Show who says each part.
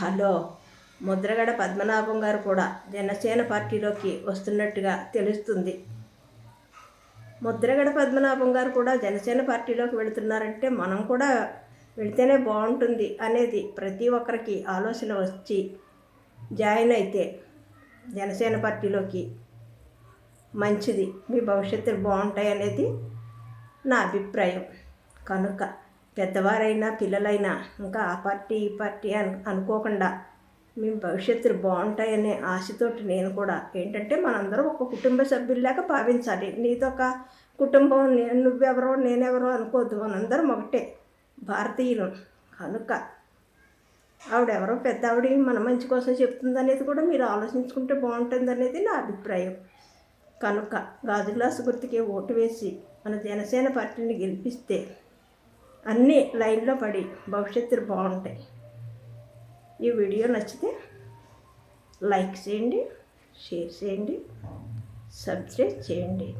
Speaker 1: hello Mudragada Padmanabham గారు కూడా జనసేన పార్టీలోకి వస్తున్నట్టుగా తెలుస్తుంది ముద్రగడ పద్మనాభం గారు కూడా జనసేన పార్టీలోకి వెళుతున్నారంటే మనం కూడా వెళితేనే బాగుంటుంది అనేది ప్రతి ఒక్కరికి ఆలోచన వచ్చి జాయిన్ అయితే జనసేన పార్టీలోకి మంచిది మీ భవిష్యత్తు బాగుంటాయి అనేది నా అభిప్రాయం కనుక పెద్దవారైనా పిల్లలైనా ఇంకా ఆ పార్టీ ఈ పార్టీ అను అనుకోకుండా మీ భవిష్యత్తులు బాగుంటాయనే ఆశతోటి నేను కూడా ఏంటంటే మనందరం ఒక కుటుంబ సభ్యుల్లాగా భావించాలి నీతో ఒక కుటుంబం నువ్వెవరో నేనెవరో అనుకోవద్దు మనందరం ఒకటే భారతీయులు కనుక ఆవిడెవరో పెద్ద ఆవిడ మన మంచి కోసం చెప్తుంది అనేది కూడా మీరు ఆలోచించుకుంటే బాగుంటుంది అనేది నా అభిప్రాయం కనుక గాజు గ్లాసు గుర్తుకే ఓటు వేసి మన జనసేన పార్టీని గెలిపిస్తే అన్నీ లైన్లో పడి భవిష్యత్తులు బాగుంటాయి ఈ వీడియో నచ్చితే లైక్ చేయండి షేర్ చేయండి సబ్స్క్రైబ్ చేయండి